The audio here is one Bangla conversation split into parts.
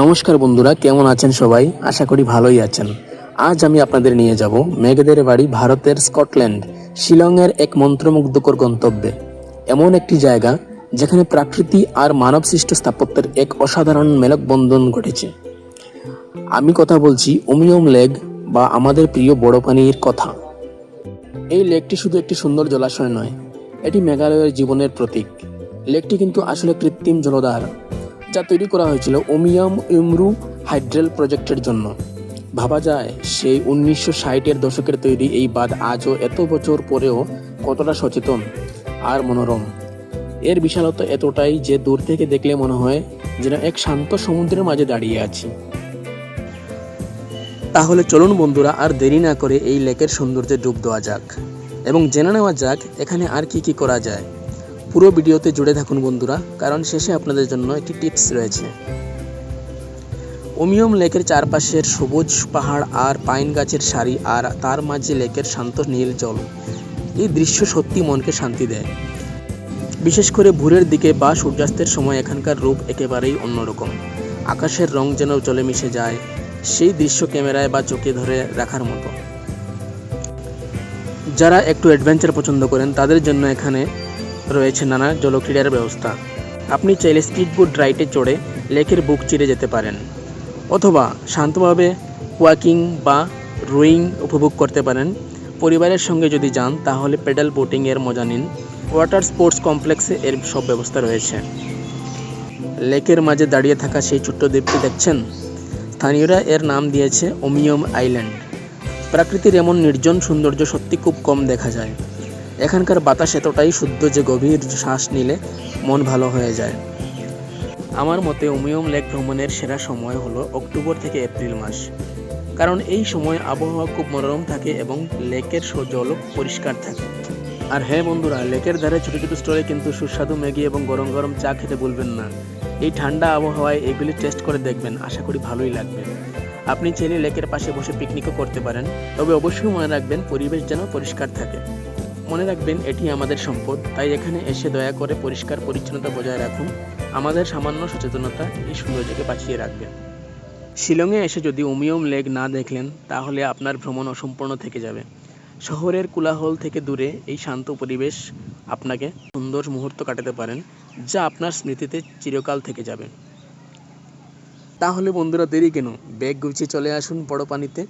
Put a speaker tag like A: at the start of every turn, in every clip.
A: নমস্কার বন্ধুরা, কেমন আছেন সবাই? আশা করি ভালোই আছেন। আজ আমি আপনাদের নিয়ে যাব মেঘেদের বাড়ি ভারতের স্কটল্যান্ড, শিলংয়ের এক মন্ত্রমুগ্ধকর গন্তব্যে। এমন একটি জায়গা যেখানে প্রাকৃতি আর মানবসৃষ্ট স্থাপত্যের এক অসাধারণ মেলকবন্ধন ঘটেছে। আমি কথা বলছি উমিয়ম লেক বা আমাদের প্রিয় বড় পানির কথা। এই লেকটি শুধু একটি সুন্দর জলাশয় নয়, এটি মেঘালয়ের জীবনের প্রতীক। লেকটি কিন্তু আসলে কৃত্রিম জলধার। যা তৈরি করা হয়েছিল ওমিয়াম ইমরু হাইড্রেল প্রজেক্টের জন্য। ভাবা যায়, সেই উনিশশো ষাটের দশকের তৈরি এই বাঁধ আজও এত বছর পরেও কতটা সচেতন আর মনোরম। এর বিশালতা এতটাই যে দূর থেকে দেখলে মনে হয় যেন এক শান্ত সমুদ্রের মাঝে দাঁড়িয়ে আছি। তাহলে চলুন বন্ধুরা, আর দেরি না করে এই লেকের সৌন্দর্যে ডুব দেওয়া যাক। এবং জেনে নেওয়া যাক, এখানে আর কি কি করা যায়। পুরো ভিডিওতে জুড়ে থাকুন বন্ধুরা, কারণ শেষে আপনাদের জন্য একটি টিপস রয়েছে। ওমিয়ম লেকের চারপাশের সবুজ পাহাড় আর পাইন গাছের সারি আর তার মাঝে লেকের শান্ত নীল জল, এই দৃশ্য সত্যি মনকে শান্তি দেয়। বিশেষ করে ভোরের দিকে বা সূর্যাস্তের সময় এখানকার রূপ একেবারেই অন্যরকম। আকাশের রং যেন জলে মিশে যায়, সেই দৃশ্য ক্যামেরায় বা চোখে ধরে রাখার মতো। যারা একটু অ্যাডভেঞ্চার পছন্দ করেন, তাদের জন্য এখানে রয়েছে নানা জলক্রীড়ার ব্যবস্থা। আপনি চাইলে স্পিডবোট রাইডে চড়ে লেকের বুক চিরে যেতে পারেন। অথবা শান্তভাবে ওয়াকিং বা রোয়িং উপভোগ করতে পারেন। পরিবারের সঙ্গে যদি যান, তাহলে পেডাল বোটিংয়ের মজা নিন। ওয়াটার স্পোর্টস কমপ্লেক্সে এর সব ব্যবস্থা রয়েছে। লেকের মাঝে দাঁড়িয়ে থাকা সেই ছোট্ট দ্বীপটি দেখছেন? স্থানীয়রা এর নাম দিয়েছে ওমিয়ম আইল্যান্ড। প্রাকৃতির এমন নির্জন সৌন্দর্য সত্যি খুব কম দেখা যায়। এখানকার বাতাস এতটাই শুদ্ধ যে গভীর শ্বাস নিলে মন ভালো হয়ে যায়। আমার মতে উমিয়ম লেক ভ্রমণের সেরা সময় হলো অক্টোবর থেকে এপ্রিল মাস। কারণ এই সময় আবহাওয়া খুব মনোরম থাকে এবং লেকের জলও পরিষ্কার থাকে। আর হ্যাঁ বন্ধুরা, লেকের ধারে ছোটো ছোটো স্টলে কিন্তু সুস্বাদু ম্যাগি এবং গরম গরম চা খেতে ভুলবেন না। এই ঠান্ডা আবহাওয়ায় এগুলি টেস্ট করে দেখবেন, আশা করি ভালোই লাগবে। আপনি চাইলে লেকের পাশে বসে পিকনিকও করতে পারেন। তবে অবশ্যই মনে রাখবেন, পরিবেশ যেন পরিষ্কার থাকে। মনে রাখবেন, এটি আমাদের সম্পদ। তাই এখানে এসে দয়া করে পরিষ্কার পরিচ্ছন্নতা বজায় রাখুন। আমাদের সামান্য সচেতনতা এই সৌন্দর্যকে বাঁচিয়ে রাখবেন শিলংয়ে এসে যদি উমিয়ম লেক না দেখলেন, তাহলে আপনার ভ্রমণ অসম্পূর্ণ থেকে যাবে। শহরের কোলাহল থেকে দূরে এই শান্ত পরিবেশ আপনাকে সুন্দর মুহূর্ত কাটাতে পারেন, যা আপনার স্মৃতিতে চিরকাল থেকে যাবে। তাহলে বন্ধুরা, দেরি কেন? ব্যাগ গুছিয়ে চলে আসুন বড় পানিতে।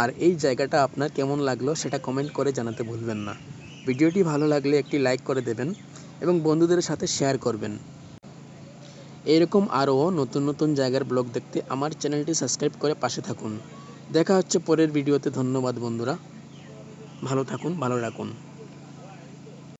A: আর এই জায়গাটা আপনার কেমন লাগল সেটা কমেন্ট করে জানাতে ভুলবেন না। ভিডিওটি ভালো লাগলে একটি লাইক করে দেবেন এবং বন্ধুদের সাথে শেয়ার করবেন। এরকম আরও নতুন নতুন জায়গার ব্লগ দেখতে আমার চ্যানেলটি সাবস্ক্রাইব করে পাশে থাকুন। দেখা হচ্ছে পরের ভিডিওতে। ধন্যবাদ বন্ধুরা। ভালো থাকুন, ভালো রাখুন।